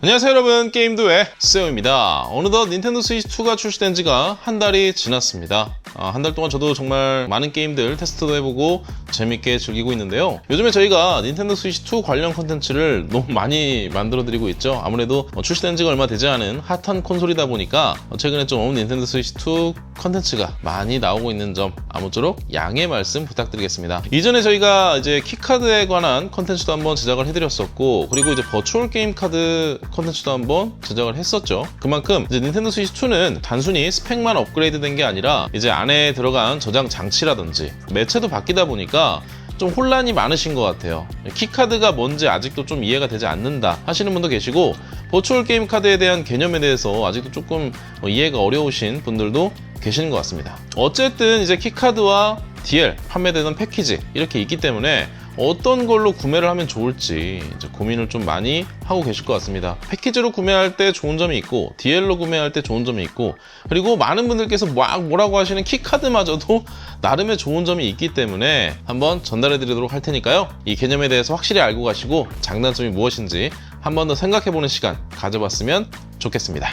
안녕하세요 여러분. 게임도의 세오입니다. 어느덧 닌텐도 스위치 2가 출시된 지가 한 달이 지났습니다. 아, 한 달 동안 저도 정말 많은 게임들 테스트도 해보고 재밌게 즐기고 있는데요. 요즘에 저희가 닌텐도 스위치 2 관련 컨텐츠를 너무 많이 만들어 드리고 있죠. 아무래도 어, 출시된 지가 얼마 되지 않은 핫한 콘솔이다 보니까 어, 최근에 좀 닌텐도 스위치 2 컨텐츠가 많이 나오고 있는 점 아무쪼록 양해 말씀 부탁드리겠습니다. 이전에 저희가 이제 키카드에 관한 컨텐츠도 한번 제작을 해드렸었고 그리고 이제 버추얼 게임 카드 컨텐츠도 한번 제작을 했었죠. 그만큼 이제 닌텐도 스위치 2는 단순히 스펙만 업그레이드된 게 아니라 이제 안에 들어간 저장 장치라든지 매체도 바뀌다 보니까 좀 혼란이 많으신 것 같아요. 키카드가 뭔지 아직도 좀 이해가 되지 않는다 하시는 분도 계시고 버추얼 게임 카드에 대한 개념에 대해서 아직도 조금 뭐 이해가 어려우신 분들도 계시는 것 같습니다. 어쨌든 이제 키카드와 DL 판매되는 패키지 이렇게 있기 때문에 어떤 걸로 구매를 하면 좋을지 고민을 좀 많이 하고 계실 것 같습니다. 패키지로 구매할 때 좋은 점이 있고 DL로 구매할 때 좋은 점이 있고 그리고 많은 분들께서 막 뭐라고 하시는 키카드마저도 나름의 좋은 점이 있기 때문에 한번 전달해 드리도록 할 테니까요. 이 개념에 대해서 확실히 알고 가시고 장단점이 무엇인지 한 번 더 생각해 보는 시간 가져봤으면 좋겠습니다.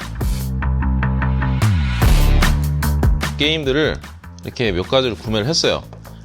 게임들을 이렇게 몇 가지를 구매를 했어요.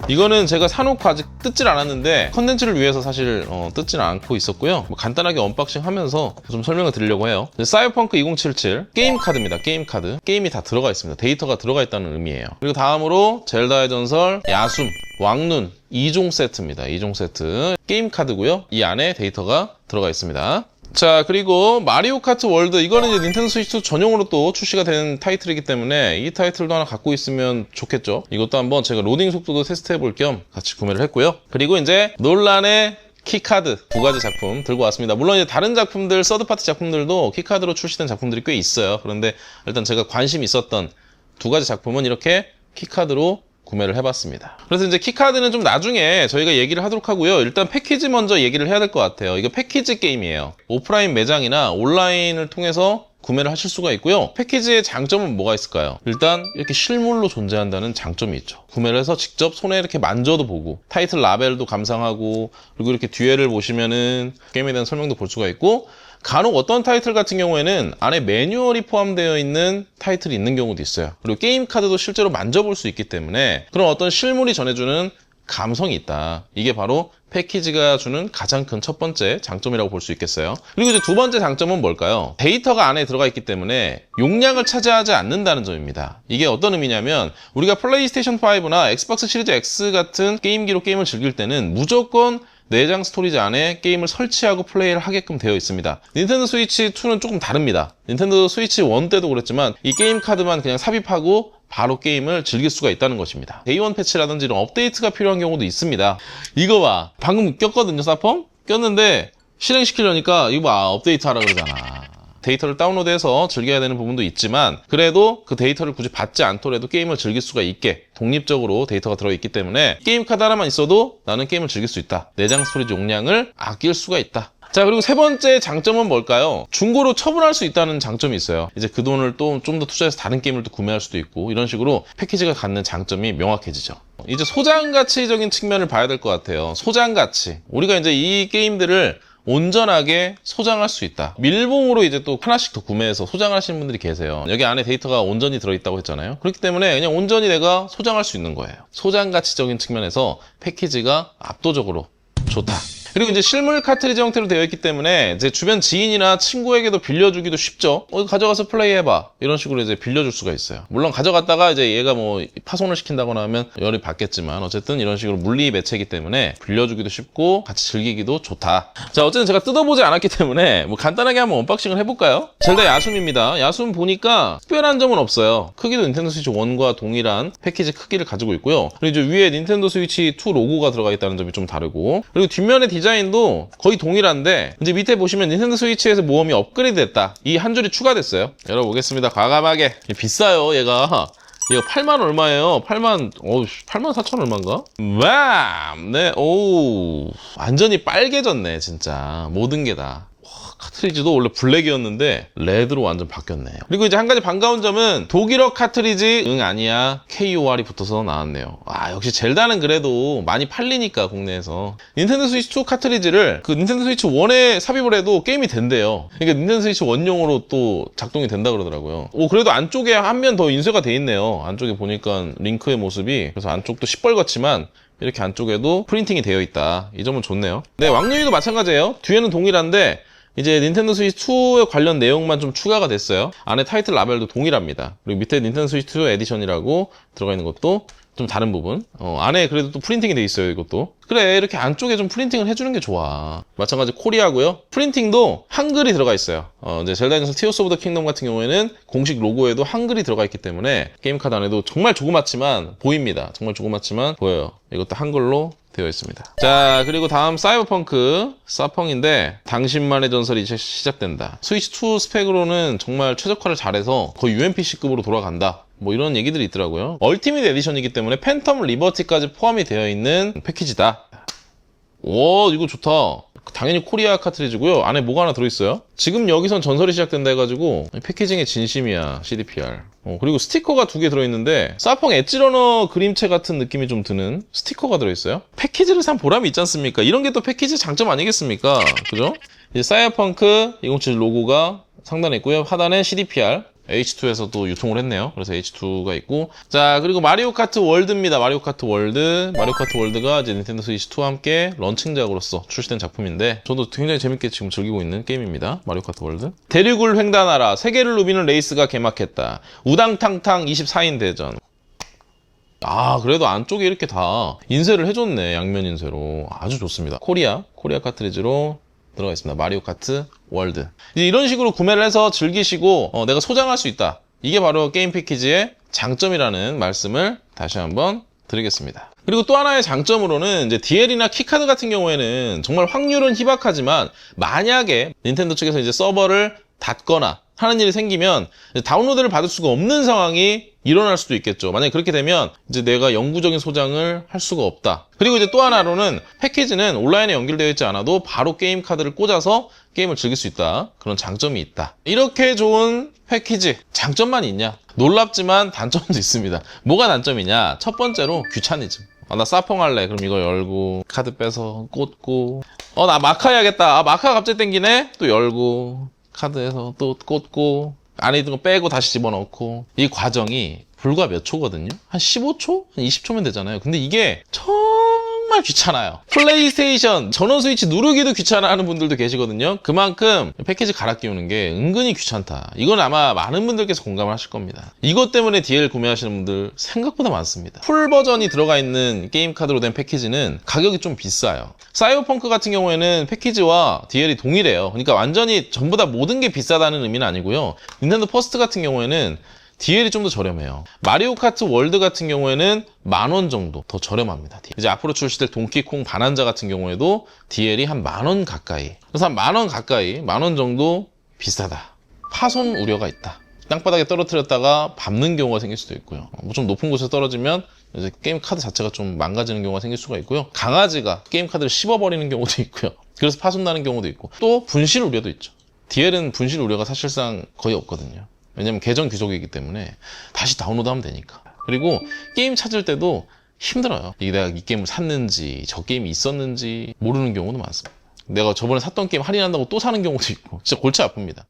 이거는 제가 사놓고 아직 뜯질 않았는데 컨텐츠를 위해서 사실 어, 뜯지는 않고 있었고요. 뭐 간단하게 언박싱 하면서 좀 설명을 드리려고 해요. 사이버펑크 2077 게임 카드입니다. 게임 카드. 게임이 다 들어가 있습니다. 데이터가 들어가 있다는 의미예요. 그리고 다음으로 젤다의 전설, 야숨, 왕눈 2종 세트입니다. 2종 세트. 게임 카드고요. 이 안에 데이터가 들어가 있습니다. 자 그리고 마리오 카트 월드 이거는 이제 닌텐도 스위치 전용으로 또 출시가 된 타이틀이기 때문에 이 타이틀도 하나 갖고 있으면 좋겠죠 이것도 한번 제가 로딩 속도도 테스트 해볼 겸 같이 구매를 했고요 그리고 이제 논란의 키카드 두 가지 작품 들고 왔습니다. 물론 이제 다른 작품들, 서드파티 작품들도 키카드로 출시된 작품들이 꽤 있어요. 그런데 일단 제가 관심 있었던 두 가지 작품은 이렇게 키카드로 구매를 해봤습니다. 그래서 이제 키카드는 좀 나중에 저희가 얘기를 하도록 하고요. 일단 패키지 먼저 얘기를 해야 될 것 같아요. 이거 패키지 게임이에요. 오프라인 매장이나 온라인을 통해서 구매를 하실 수가 있고요. 패키지의 장점은 뭐가 있을까요? 일단 이렇게 실물로 존재한다는 장점이 있죠. 구매를 해서 직접 손에 이렇게 만져도 보고 타이틀 라벨도 감상하고 그리고 이렇게 뒤에를 보시면은 게임에 대한 설명도 볼 수가 있고 간혹 어떤 타이틀 같은 경우에는 안에 매뉴얼이 포함되어 있는 타이틀이 있는 경우도 있어요. 그리고 게임 카드도 실제로 만져볼 수 있기 때문에 그런 어떤 실물이 전해주는 감성이 있다. 이게 바로 패키지가 주는 가장 큰 첫 번째 장점이라고 볼 수 있겠어요. 그리고 이제 두 번째 장점은 뭘까요? 데이터가 안에 들어가 있기 때문에 용량을 차지하지 않는다는 점입니다. 이게 어떤 의미냐면 우리가 플레이스테이션 5나 엑스박스 시리즈 X 같은 게임기로 게임을 즐길 때는 무조건 내장 스토리지 안에 게임을 설치하고 플레이를 하게끔 되어 있습니다. 닌텐도 스위치 2는 조금 다릅니다. 닌텐도 스위치 1 때도 그랬지만 이 게임 카드만 그냥 삽입하고 바로 게임을 즐길 수가 있다는 것입니다. 데이원 패치라든지 이런 업데이트가 필요한 경우도 있습니다. 이거 봐. 방금 꼈거든요, 사펑? 꼈는데 실행시키려니까 이거 봐. 업데이트 하라 그러잖아. 데이터를 다운로드해서 즐겨야 되는 부분도 있지만 그래도 그 데이터를 굳이 받지 않더라도 게임을 즐길 수가 있게 독립적으로 데이터가 들어있기 때문에 게임 카드 하나만 있어도 나는 게임을 즐길 수 있다. 내장 스토리지 용량을 아낄 수가 있다. 자 그리고 세 번째 장점은 뭘까요? 중고로 처분할 수 있다는 장점이 있어요. 이제 그 돈을 또 좀 더 투자해서 다른 게임을 또 구매할 수도 있고 이런 식으로 패키지가 갖는 장점이 명확해지죠. 이제 소장 가치적인 측면을 봐야 될 것 같아요. 소장 가치. 우리가 이제 이 게임들을 온전하게 소장할 수 있다. 밀봉으로 이제 또 하나씩 더 구매해서 소장하시는 분들이 계세요. 여기 안에 데이터가 온전히 들어있다고 했잖아요. 그렇기 때문에 그냥 온전히 내가 소장할 수 있는 거예요. 소장 가치적인 측면에서 패키지가 압도적으로 좋다. 그리고 이제 실물 카트리지 형태로 되어 있기 때문에 이제 주변 지인이나 친구에게도 빌려주기도 쉽죠. 어, 가져가서 플레이해봐. 이런 식으로 이제 빌려줄 수가 있어요. 물론 가져갔다가 이제 얘가 뭐 파손을 시킨다거나 하면 열이 받겠지만 어쨌든 이런 식으로 물리 매체이기 때문에 빌려주기도 쉽고 같이 즐기기도 좋다. 자, 어쨌든 제가 뜯어보지 않았기 때문에 뭐 간단하게 한번 언박싱을 해볼까요? 젤다 야숨입니다. 야숨 보니까 특별한 점은 없어요. 크기도 닌텐도 스위치 1과 동일한 패키지 크기를 가지고 있고요. 그리고 이제 위에 닌텐도 스위치 2 로고가 들어가 있다는 점이 좀 다르고 그리고 뒷면에 디자인 도 거의 동일한데 이제 밑에 보시면 닌텐도 스위치에서 모험이 업그레이드 됐다. 이 한 줄이 추가됐어요. 열어보겠습니다. 과감하게. 비싸요, 얘가. 얘가 8만 얼마예요? 8만, 어우, 8만 4천 얼마인가? 와! 네, 오. 완전히 빨개졌네, 진짜. 모든 게 다. 와, 카트리지도 원래 블랙이었는데 레드로 완전 바뀌었네요. 그리고 이제 한 가지 반가운 점은 독일어 카트리지 응 아니야 KOR이 붙어서 나왔네요. 아 역시 젤다는 그래도 많이 팔리니까 국내에서 닌텐도 스위치 2 카트리지를 그 닌텐도 스위치 1에 삽입을 해도 게임이 된대요. 그러니까 닌텐도 스위치 1용으로 또 작동이 된다 그러더라고요. 오 그래도 안쪽에 한 면 더 인쇄가 돼 있네요. 안쪽에 보니까 링크의 모습이 그래서 안쪽도 시뻘겋지만 이렇게 안쪽에도 프린팅이 되어 있다. 이 점은 좋네요. 네, 왕류이도 마찬가지예요. 뒤에는 동일한데 이제 닌텐도 스위치 2에 관련 내용만 좀 추가가 됐어요. 안에 타이틀 라벨도 동일합니다. 그리고 밑에 닌텐도 스위치 2 에디션이라고 들어가 있는 것도 좀 다른 부분. 어, 안에 그래도 또 프린팅이 돼 있어요, 이것도. 그래, 이렇게 안쪽에 좀 프린팅을 해주는 게 좋아. 마찬가지 코리아고요. 프린팅도 한글이 들어가 있어요. 어, 이제 젤다 전설 티어스 오브 더 킹덤 같은 경우에는 공식 로고에도 한글이 들어가 있기 때문에 게임 카드 안에도 정말 조그맣지만 보입니다. 정말 조그맣지만 보여요. 이것도 한글로 되어 있습니다. 자, 그리고 다음 사이버펑크 사펑인데 당신만의 전설이 이제 시작된다. 스위치 2 스펙으로는 정말 최적화를 잘해서 거의 UMPC급으로 돌아간다. 뭐 이런 얘기들이 있더라고요. 얼티밋 에디션이기 때문에 팬텀 리버티까지 포함이 되어 있는 패키지다. 오, 이거 좋다. 당연히 코리아 카트리지고요. 안에 뭐가 하나 들어있어요. 지금 여기선 전설이 시작된다 해가지고 패키징의 진심이야 CDPR. 어, 그리고 스티커가 두 개 들어있는데 사펑 엣지러너 그림체 같은 느낌이 좀 드는 스티커가 들어있어요. 패키지를 산 보람이 있지 않습니까? 이런 게 또 패키지 장점 아니겠습니까? 그죠? 이제 사이어펑크 2077 로고가 상단에 있고요. 하단에 CDPR H2에서도 유통을 했네요. 그래서 H2가 있고. 자, 그리고 마리오 카트 월드입니다. 마리오 카트 월드. 마리오 카트 월드가 이제 닌텐도 스위치 2와 함께 런칭작으로서 출시된 작품인데, 저도 굉장히 재밌게 지금 즐기고 있는 게임입니다. 마리오 카트 월드. 대륙을 횡단하라. 세계를 누비는 레이스가 개막했다. 우당탕탕 24인 대전. 아, 그래도 안쪽에 이렇게 다 인쇄를 해줬네. 양면 인쇄로. 아주 좋습니다. 코리아, 코리아 카트리지로 들어가 있습니다. 마리오 카트 월드. 이제 이런 식으로 구매를 해서 즐기시고 어, 내가 소장할 수 있다. 이게 바로 게임 패키지의 장점이라는 말씀을 다시 한번 드리겠습니다. 그리고 또 하나의 장점으로는 이제 DL이나 키카드 같은 경우에는 정말 확률은 희박하지만 만약에 닌텐도 측에서 이제 서버를 닫거나 하는 일이 생기면 다운로드를 받을 수가 없는 상황이 일어날 수도 있겠죠. 만약에 그렇게 되면 이제 내가 영구적인 소장을 할 수가 없다. 그리고 이제 또 하나로는 패키지는 온라인에 연결되어 있지 않아도 바로 게임 카드를 꽂아서 게임을 즐길 수 있다. 그런 장점이 있다. 이렇게 좋은 패키지 장점만 있냐? 놀랍지만 단점도 있습니다. 뭐가 단점이냐? 첫 번째로 귀차니즘. 아, 나 사펑 할래. 그럼 이거 열고 카드 빼서 꽂고 어 나 마카 해야겠다. 아 마카 갑자기 땡기네. 또 열고 카드에서 또 꽂고 안에 있는 거 빼고 다시 집어넣고 이 과정이 불과 몇 초거든요. 한 15초? 한 20초면 되잖아요. 근데 이게 정말 귀찮아요. 플레이스테이션 전원 스위치 누르기도 귀찮아하는 분들도 계시거든요. 그만큼 패키지 갈아 끼우는 게 은근히 귀찮다. 이건 아마 많은 분들께서 공감을 하실 겁니다. 이것 때문에 DL 구매하시는 분들 생각보다 많습니다. 풀 버전이 들어가 있는 게임 카드로 된 패키지는 가격이 좀 비싸요. 사이버펑크 같은 경우에는 패키지와 DL이 동일해요. 그러니까 완전히 전부 다 모든 게 비싸다는 의미는 아니고요. 닌텐도 퍼스트 같은 경우에는 DL이 좀 더 저렴해요. 마리오 카트 월드 같은 경우에는 만 원 정도 더 저렴합니다. 이제 앞으로 출시될 동키콩 반환자 같은 경우에도 DL이 한 만 원 가까이. 그래서 한 만 원 가까이, 만 원 정도 비싸다. 파손 우려가 있다. 땅바닥에 떨어뜨렸다가 밟는 경우가 생길 수도 있고요. 뭐좀 높은 곳에 떨어지면 이제 게임 카드 자체가 좀 망가지는 경우가 생길 수가 있고요. 강아지가 게임 카드를 씹어버리는 경우도 있고요. 그래서 파손 나는 경우도 있고 또 분실 우려도 있죠. DL은 분실 우려가 사실상 거의 없거든요. 왜냐면 계정 귀속이기 때문에 다시 다운로드하면 되니까. 그리고 게임 찾을 때도 힘들어요. 이게 내가 이 게임을 샀는지 저 게임이 있었는지 모르는 경우도 많습니다. 내가 저번에 샀던 게임 할인한다고 또 사는 경우도 있고 진짜 골치 아픕니다.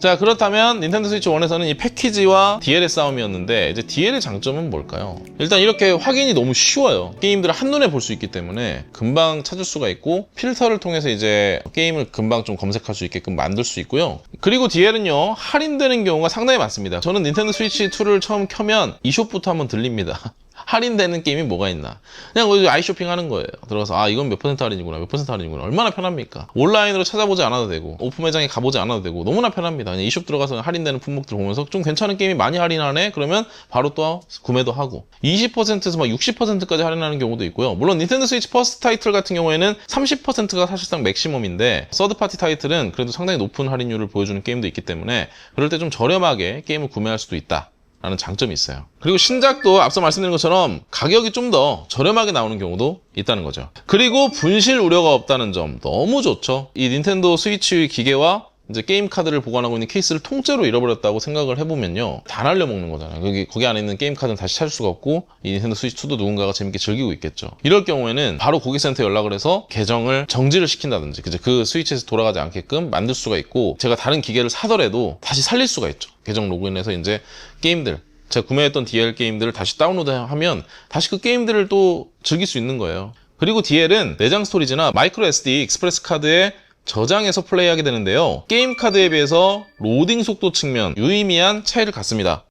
자 그렇다면 닌텐도 스위치 1에서는 이 패키지와 DL의 싸움이었는데 이제 DL의 장점은 뭘까요? 일단 이렇게 확인이 너무 쉬워요. 게임들을 한눈에 볼 수 있기 때문에 금방 찾을 수가 있고 필터를 통해서 이제 게임을 금방 좀 검색할 수 있게끔 만들 수 있고요. 그리고 DL은요 할인되는 경우가 상당히 많습니다. 저는 닌텐도 스위치 2를 처음 켜면 e숍부터 한번 들립니다. 할인되는 게임이 뭐가 있나. 그냥 아이쇼핑 하는 거예요. 들어가서, 아, 이건 몇 퍼센트 할인이구나, 몇 퍼센트 할인이구나. 얼마나 편합니까? 온라인으로 찾아보지 않아도 되고, 오프 매장에 가보지 않아도 되고, 너무나 편합니다. 그냥 이숍 들어가서 할인되는 품목들 보면서 좀 괜찮은 게임이 많이 할인하네? 그러면 바로 또 구매도 하고, 20%에서 막 60%까지 할인하는 경우도 있고요. 물론 닌텐도 스위치 퍼스트 타이틀 같은 경우에는 30%가 사실상 맥시멈인데, 서드파티 타이틀은 그래도 상당히 높은 할인율을 보여주는 게임도 있기 때문에, 그럴 때 좀 저렴하게 게임을 구매할 수도 있다. 라는 장점이 있어요. 그리고 신작도 앞서 말씀드린 것처럼 가격이 좀 더 저렴하게 나오는 경우도 있다는 거죠. 그리고 분실 우려가 없다는 점 너무 좋죠. 이 닌텐도 스위치 기계와 이제 게임 카드를 보관하고 있는 케이스를 통째로 잃어버렸다고 생각을 해보면요. 다 날려먹는 거잖아요. 거기, 거기 안에 있는 게임 카드는 다시 찾을 수가 없고, 이 닌텐도 스위치2도 누군가가 재밌게 즐기고 있겠죠. 이럴 경우에는 바로 고객센터에 연락을 해서 계정을 정지를 시킨다든지, 그죠? 그 스위치에서 돌아가지 않게끔 만들 수가 있고, 제가 다른 기계를 사더라도 다시 살릴 수가 있죠. 계정 로그인해서 이제 게임들, 제가 구매했던 DL 게임들을 다시 다운로드하면 다시 그 게임들을 또 즐길 수 있는 거예요. 그리고 DL은 내장 스토리지나 마이크로 SD 익스프레스 카드에 저장해서 플레이하게 되는데요. 게임 카드에 비해서 로딩 속도 측면 유의미한 차이를 갖습니다.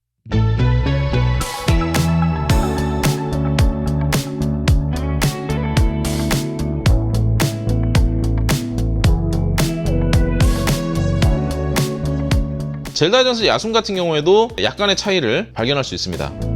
젤다 전스 야숨 같은 경우에도 약간의 차이를 발견할 수 있습니다.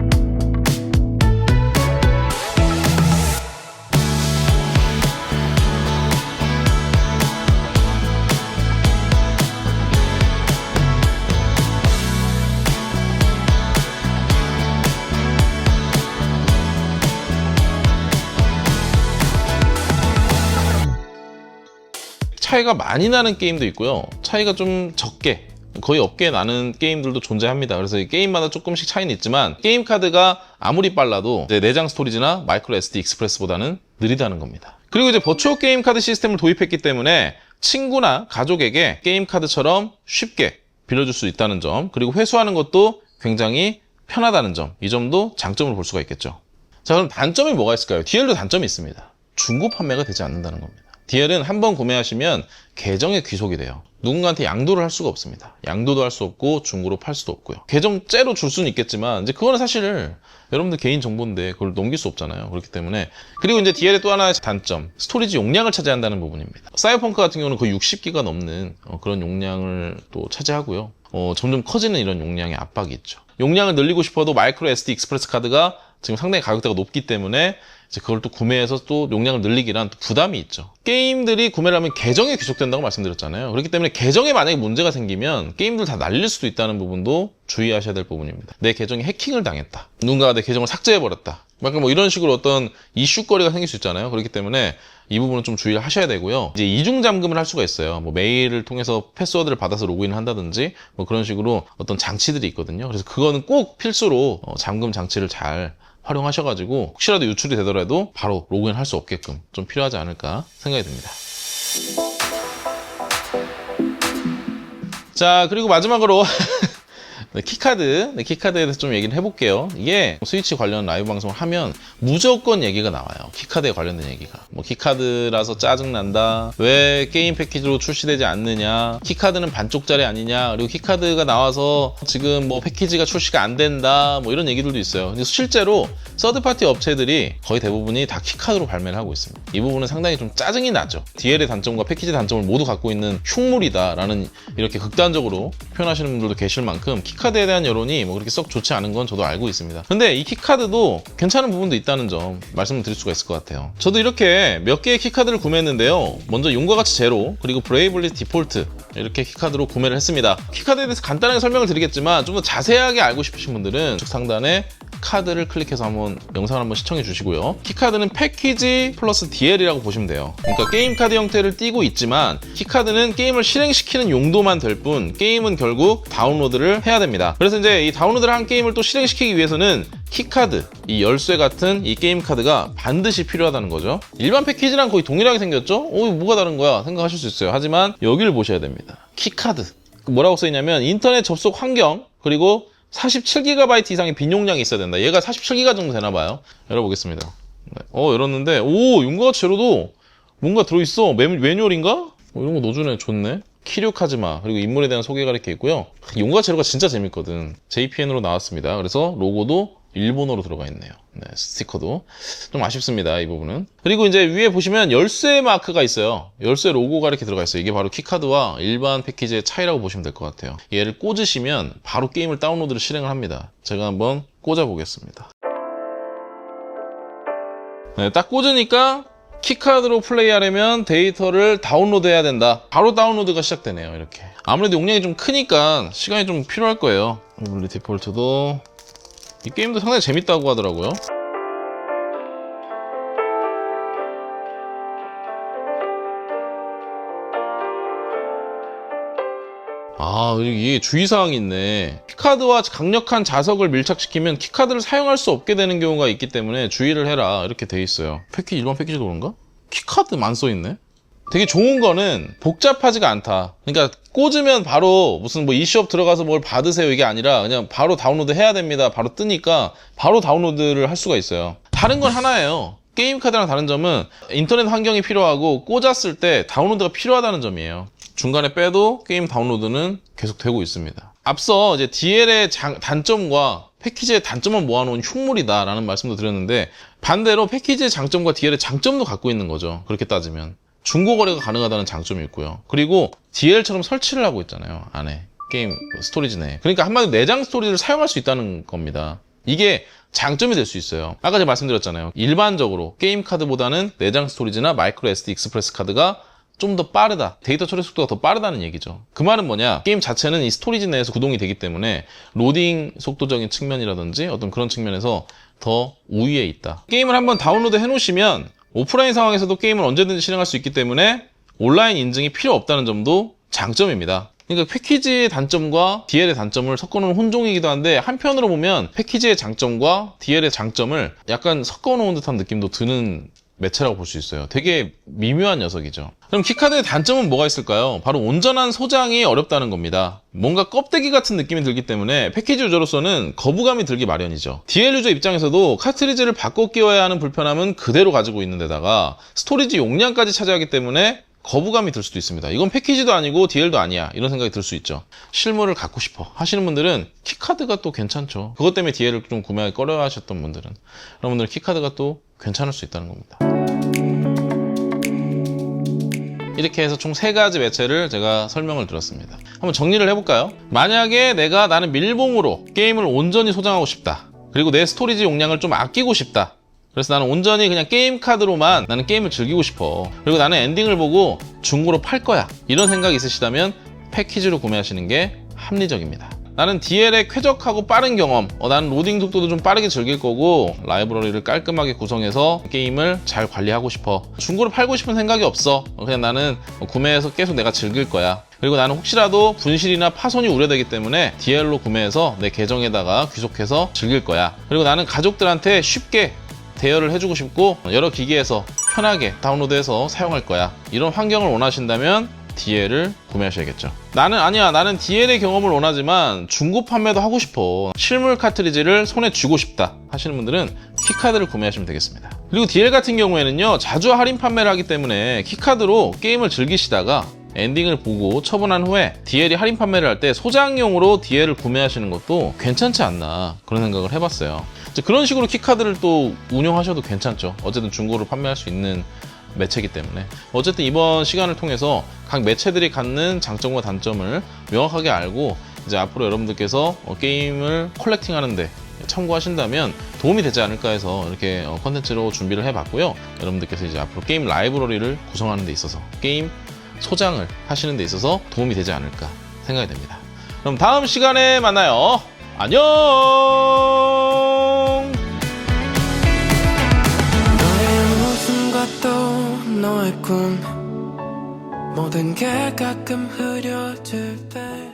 차이가 많이 나는 게임도 있고요. 차이가 좀 적게 거의 없게 나는 게임들도 존재합니다. 그래서 이 게임마다 조금씩 차이는 있지만 게임 카드가 아무리 빨라도 내장 스토리지나 마이크로 SD 익스프레스보다는 느리다는 겁니다. 그리고 이제 버추어 게임 카드 시스템을 도입했기 때문에 친구나 가족에게 게임 카드처럼 쉽게 빌려줄 수 있다는 점, 그리고 회수하는 것도 굉장히 편하다는 점, 이 점도 장점을 볼 수가 있겠죠. 자, 그럼 단점이 뭐가 있을까요? DL도 단점이 있습니다. 중고 판매가 되지 않는다는 겁니다. DL은 한 번 구매하시면 계정에 귀속이 돼요. 누군가한테 양도를 할 수가 없습니다. 양도도 할 수 없고 중고로 팔 수도 없고요. 계정째로 줄 수는 있겠지만 이제 그거는 사실 여러분들 개인 정보인데 그걸 넘길 수 없잖아요. 그렇기 때문에 그리고 이제 DL의 또 하나의 단점 스토리지 용량을 차지한다는 부분입니다. 사이버펑크 같은 경우는 거의 60기가 넘는 어, 그런 용량을 또 차지하고요. 어, 점점 커지는 이런 용량의 압박이 있죠. 용량을 늘리고 싶어도 마이크로 SD 익스프레스 카드가 지금 상당히 가격대가 높기 때문에 이제 그걸 또 구매해서 또 용량을 늘리기란 또 부담이 있죠. 게임들이 구매를 하면 계정에 귀속된다고 말씀드렸잖아요. 그렇기 때문에 계정에 만약에 문제가 생기면 게임들 다 날릴 수도 있다는 부분도 주의하셔야 될 부분입니다. 내 계정에 해킹을 당했다. 누군가가 내 계정을 삭제해버렸다. 약간 뭐 이런 식으로 어떤 이슈거리가 생길 수 있잖아요. 그렇기 때문에 이 부분은 좀 주의를 하셔야 되고요. 이제 이중 잠금을 할 수가 있어요. 뭐 메일을 통해서 패스워드를 받아서 로그인을 한다든지 뭐 그런 식으로 어떤 장치들이 있거든요. 그래서 그거는 꼭 필수로 어, 잠금 장치를 잘 활용하셔가지고 혹시라도 유출이 되더라도 바로 로그인 할 수 없게끔 좀 필요하지 않을까 생각이 듭니다. 자 그리고 마지막으로 네, 키카드, 네, 키카드에 대해서 좀 얘기를 해볼게요. 이게 스위치 관련 라이브 방송을 하면 무조건 얘기가 나와요. 키카드에 관련된 얘기가. 뭐 키카드라서 짜증난다. 왜 게임 패키지로 출시되지 않느냐. 키카드는 반쪽짜리 아니냐. 그리고 키카드가 나와서 지금 뭐 패키지가 출시가 안 된다. 뭐 이런 얘기들도 있어요. 근데 실제로 서드파티 업체들이 거의 대부분이 다 키카드로 발매를 하고 있습니다. 이 부분은 상당히 좀 짜증이 나죠. DL의 단점과 패키지 단점을 모두 갖고 있는 흉물이다라는 이렇게 극단적으로 표현하시는 분들도 계실 만큼 에 대한 여론이 뭐 그렇게 썩 좋지 않은 건 저도 알고 있습니다. 근데 이 키카드도 괜찮은 부분도 있다는 점 말씀을 드릴 수가 있을 것 같아요. 저도 이렇게 몇 개의 키카드를 구매했는데요. 먼저 용과 같이 제로, 그리고 브레이블리 디폴트 이렇게 키카드로 구매를 했습니다. 키카드에 대해서 간단하게 설명을 드리겠지만 좀 더 자세하게 알고 싶으신 분들은 쪽 상단에 카드를 클릭해서 한번 영상을 한번 시청해 주시고요. 키카드는 패키지 플러스 DL이라고 보시면 돼요. 그러니까 게임 카드 형태를 띠고 있지만 키카드는 게임을 실행시키는 용도만 될 뿐 게임은 결국 다운로드를 해야 됩니다. 그래서 이제 이 다운로드를 한 게임을 또 실행시키기 위해서는 키카드, 이 열쇠 같은 이 게임 카드가 반드시 필요하다는 거죠. 일반 패키지랑 거의 동일하게 생겼죠? 어, 뭐가 다른 거야? 생각하실 수 있어요. 하지만 여기를 보셔야 됩니다. 키카드. 뭐라고 써있냐면 인터넷 접속 환경 그리고 47GB 이상의 빈 용량이 있어야 된다. 얘가 47GB 정도 되나 봐요. 열어보겠습니다. 네. 어, 열었는데 오, 용과 제로도 뭔가 들어있어. 매, 매뉴얼인가? 어, 이런 거 넣어주네. 좋네. 키류 카즈마 그리고 인물에 대한 소개가 이렇게 있고요. 용과 제로가 진짜 재밌거든. JPN으로 나왔습니다. 그래서 로고도 일본어로 들어가 있네요. 네, 스티커도 좀 아쉽습니다. 이 부분은. 그리고 이제 위에 보시면 열쇠 마크가 있어요. 열쇠 로고가 이렇게 들어가 있어요. 이게 바로 키카드와 일반 패키지의 차이라고 보시면 될 것 같아요. 얘를 꽂으시면 바로 게임을 다운로드를 실행을 합니다. 제가 한번 꽂아 보겠습니다. 네, 딱 꽂으니까 키카드로 플레이하려면 데이터를 다운로드 해야 된다. 바로 다운로드가 시작되네요. 이렇게. 아무래도 용량이 좀 크니까 시간이 좀 필요할 거예요. 물리 디폴트도 이 게임도 상당히 재밌다고 하더라고요. 아, 이게 주의사항이 있네. 키카드와 강력한 자석을 밀착시키면 키카드를 사용할 수 없게 되는 경우가 있기 때문에 주의를 해라. 이렇게 돼 있어요. 패키지, 일반 패키지도 그런가? 키카드만 써있네? 되게 좋은 거는 복잡하지가 않다. 그러니까 꽂으면 바로 무슨 뭐 이슈업 들어가서 뭘 받으세요 이게 아니라 그냥 바로 다운로드 해야 됩니다. 바로 뜨니까 바로 다운로드를 할 수가 있어요. 다른 건 하나예요. 게임 카드랑 다른 점은 인터넷 환경이 필요하고 꽂았을 때 다운로드가 필요하다는 점이에요. 중간에 빼도 게임 다운로드는 계속 되고 있습니다. 앞서 이제 DL의 장- 단점과 패키지의 단점만 모아놓은 흉물이다라는 말씀도 드렸는데 반대로 패키지의 장점과 DL의 장점도 갖고 있는 거죠. 그렇게 따지면. 중고 거래가 가능하다는 장점이 있고요. 그리고 DL처럼 설치를 하고 있잖아요. 안에 게임 스토리지 내. 그러니까 한마디로 내장 스토리를 사용할 수 있다는 겁니다. 이게 장점이 될 수 있어요. 아까 제가 말씀드렸잖아요. 일반적으로 게임 카드보다는 내장 스토리지나 마이크로 SD 익스프레스 카드가 좀 더 빠르다. 데이터 처리 속도가 더 빠르다는 얘기죠. 그 말은 뭐냐? 게임 자체는 이 스토리지 내에서 구동이 되기 때문에 로딩 속도적인 측면이라든지 어떤 그런 측면에서 더 우위에 있다. 게임을 한번 다운로드 해 놓으시면 오프라인 상황에서도 게임을 언제든지 실행할 수 있기 때문에 온라인 인증이 필요 없다는 점도 장점입니다. 그러니까 패키지의 단점과 DL의 단점을 섞어놓은 혼종이기도 한데 한편으로 보면 패키지의 장점과 DL의 장점을 약간 섞어놓은 듯한 느낌도 드는 매체라고 볼 수 있어요. 되게 미묘한 녀석이죠. 그럼 키카드의 단점은 뭐가 있을까요? 바로 온전한 소장이 어렵다는 겁니다. 뭔가 껍데기 같은 느낌이 들기 때문에 패키지 유저로서는 거부감이 들기 마련이죠. DL 유저 입장에서도 카트리지를 바꿔 끼워야 하는 불편함은 그대로 가지고 있는 데다가 스토리지 용량까지 차지하기 때문에 거부감이 들 수도 있습니다. 이건 패키지도 아니고 DL도 아니야. 이런 생각이 들 수 있죠. 실물을 갖고 싶어 하시는 분들은 키카드가 또 괜찮죠. 그것 때문에 DL을 좀 구매하기 꺼려 하셨던 분들은 여러분들 키카드가 또 괜찮을 수 있다는 겁니다. 이렇게 해서 총 세 가지 매체를 제가 설명을 드렸습니다. 한번 정리를 해볼까요? 만약에 내가 나는 밀봉으로 게임을 온전히 소장하고 싶다. 그리고 내 스토리지 용량을 좀 아끼고 싶다. 그래서 나는 온전히 그냥 게임 카드로만 나는 게임을 즐기고 싶어. 그리고 나는 엔딩을 보고 중고로 팔 거야. 이런 생각이 있으시다면 패키지로 구매하시는 게 합리적입니다. 나는 DL의 쾌적하고 빠른 경험, 어, 나는 로딩 속도도 좀 빠르게 즐길 거고 라이브러리를 깔끔하게 구성해서 게임을 잘 관리하고 싶어. 중고로 팔고 싶은 생각이 없어. 어, 그냥 나는 구매해서 계속 내가 즐길 거야. 그리고 나는 혹시라도 분실이나 파손이 우려되기 때문에 DL로 구매해서 내 계정에다가 귀속해서 즐길 거야. 그리고 나는 가족들한테 쉽게 대여를 해주고 싶고 여러 기기에서 편하게 다운로드해서 사용할 거야. 이런 환경을 원하신다면 DL을 구매하셔야겠죠. 나는 아니야. 나는 DL의 경험을 원하지만 중고 판매도 하고 싶어. 실물 카트리지를 손에 쥐고 싶다 하시는 분들은 키카드를 구매하시면 되겠습니다. 그리고 DL 같은 경우에는요. 자주 할인 판매를 하기 때문에 키카드로 게임을 즐기시다가 엔딩을 보고 처분한 후에 DL이 할인 판매를 할 때 소장용으로 DL을 구매하시는 것도 괜찮지 않나 그런 생각을 해봤어요. 그런 식으로 키카드를 또 운영하셔도 괜찮죠. 어쨌든 중고로 판매할 수 있는 매체이기 때문에 어쨌든 이번 시간을 통해서 각 매체들이 갖는 장점과 단점을 명확하게 알고 이제 앞으로 여러분들께서 어, 게임을 컬렉팅 하는데 참고하신다면 도움이 되지 않을까 해서 이렇게 어, 컨텐츠로 준비를 해봤고요. 여러분들께서 이제 앞으로 게임 라이브러리를 구성하는 데 있어서 게임 소장을 하시는 데 있어서 도움이 되지 않을까 생각이 됩니다. 그럼 다음 시간에 만나요. 안녕! 너의 꿈 모든 게 가끔 흐려질 때